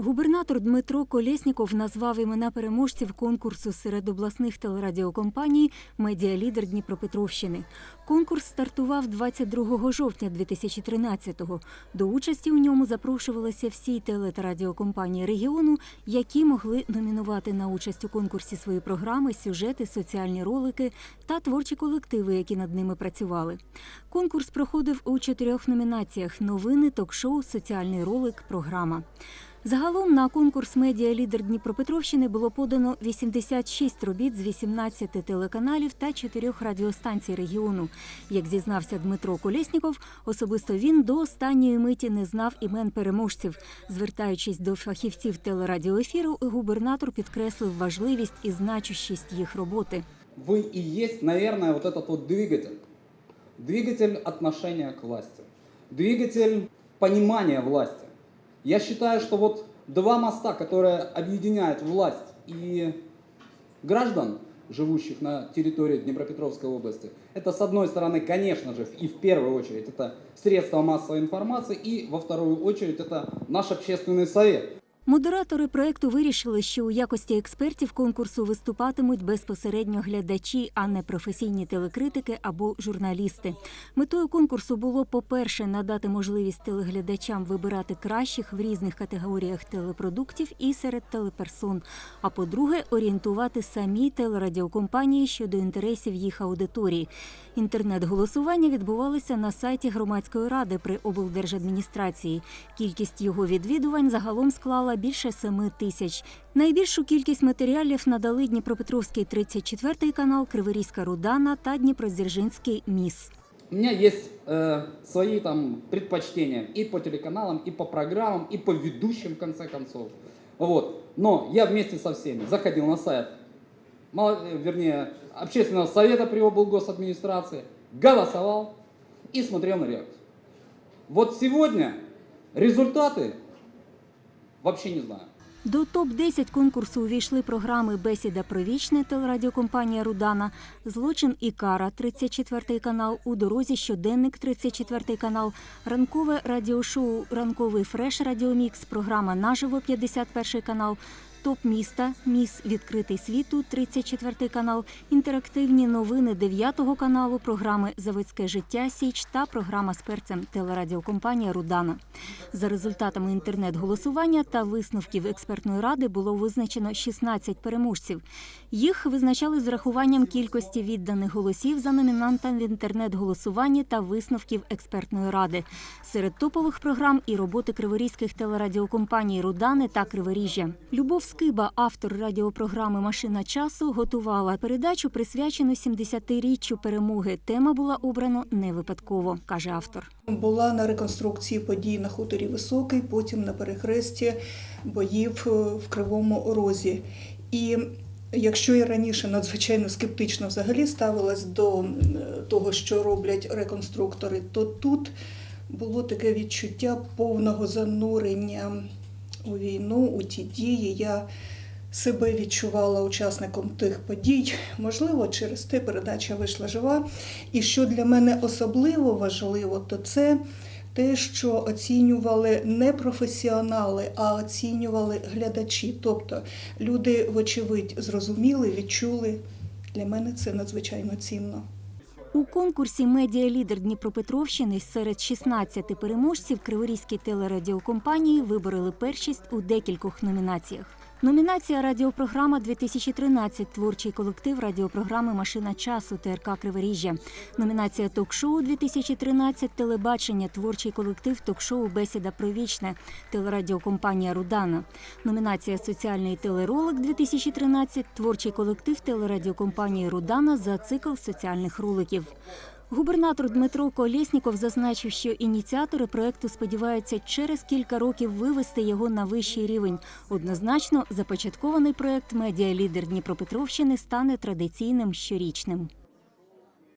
Губернатор Дмитро Колєсніков назвав імена переможців конкурсу серед обласних телерадіокомпаній Медіалідер Дніпропетровщини. Конкурс стартував 22 жовтня 2013-го. До участі у ньому запрошувалися всі теле та радіокомпанії регіону, які могли номінувати на участь у конкурсі свої програми, сюжети, соціальні ролики та творчі колективи, які над ними працювали. Конкурс проходив у чотирьох номінаціях: новини, ток-шоу, соціальний ролик, програма. Загалом на конкурс Медіа Лідер Дніпропетровщини було подано 86 робіт з 18 телеканалів та 4 радіостанцій регіону. Як зізнався Дмитро Колєсніков, особисто він до останньої миті не знав імен переможців. Звертаючись до фахівців телерадіоефіру, губернатор підкреслив важливість і значущість їх роботи. Вы и есть, наверное, вот этот двигатель. Двигатель отношения к власти. Двигатель понимания власти. Я считаю, что вот два моста, которые объединяют власть и граждан, живущих на территории Днепропетровской области, это с одной стороны, конечно же, и в первую очередь это средства массовой информации, и во вторую очередь это наш общественный совет. Модератори проекту вирішили, що у якості експертів конкурсу виступатимуть безпосередньо глядачі, а не професійні телекритики або журналісти. Метою конкурсу було, по-перше, надати можливість телеглядачам вибирати кращих в різних категоріях телепродуктів і серед телеперсон. А по-друге, орієнтувати самі телерадіокомпанії щодо інтересів їх аудиторії. Інтернет-голосування відбувалося на сайті громадської ради при облдержадміністрації. Кількість його відвідувань загалом склала більше семи тисяч. Найбільшу кількість матеріалів надали Дніпропетровський 34 канал, Криворізька Рудана та Дніпродзержинський МІС. У меня есть э, свои там предпочтения и по телеканалам, и по программам, и по ведущим, в конце концов. Вот. Но я вместе со всеми заходил на сайт, мало- э, вернее, общественного совета при облгосадминистрации, голосовал и смотрел на реакцию. Вот сегодня результаты вообще не знаю. До топ-10 конкурсу увійшли програми Бесіда про вічне телерадіокомпанія Рудана, Злочин і кара 34 канал, У дорозі щоденник 34 канал, ранкове радіошоу Ранковий фреш Радіомікс, програма Наживо 51 канал. Топ міста, міс відкритий світу, 34 канал, інтерактивні новини 9 каналу, програми Заводське життя Січ та програма з перцем телерадіокомпанія Рудана. За результатами інтернет-голосування та висновків експертної ради було визначено 16 переможців. Їх визначали з урахуванням кількості відданих голосів за номінантам в інтернет-голосуванні та висновків експертної ради. Серед топових програм і роботи криворізьких телерадіокомпаній Рудани та Криворіжжя. Любов Скиба, автор радіопрограми Машина часу, готувала передачу, присвячену 70-річчю перемоги. Тема була обрано не випадково, каже автор. Була на реконструкції подій на хуторі Високий, потім на перехресті боїв е, в Кривому Розі. І якщо я раніше надзвичайно скептично взагалі ставилась до того, що роблять реконструктори, то тут було таке відчуття повного занурення у війну, у ті дії. Я себе відчувала учасником тих подій. Можливо, через те передача вийшла жива. І що для мене особливо важливо, то це те, що оцінювали не професіонали, а оцінювали глядачі. Тобто люди, вочевидь, зрозуміли, відчули. Для мене це надзвичайно цінно. У конкурсі Медіалідер Дніпропетровщини серед 16 переможців криворізькі телерадіокомпанії вибороли першість у декількох номінаціях. Номінація Радіопрограма 2013 творчий колектив радіопрограми Машина часу ТРК Криворіжжя. Номінація Ток-шоу 2013 Телебачення творчий колектив ток-шоу Бесіда про вічне телерадіокомпанія Рудана. Номінація Соціальний телеролик 2013 творчий колектив телерадіокомпанії Рудана за цикл соціальних роликів. Губернатор Дмитро Колєсніков зазначив, що ініціатори проекту сподіваються через кілька років вивести його на вищий рівень. Однозначно, започаткований проект Медіалідер Дніпропетровщини стане традиційним щорічним.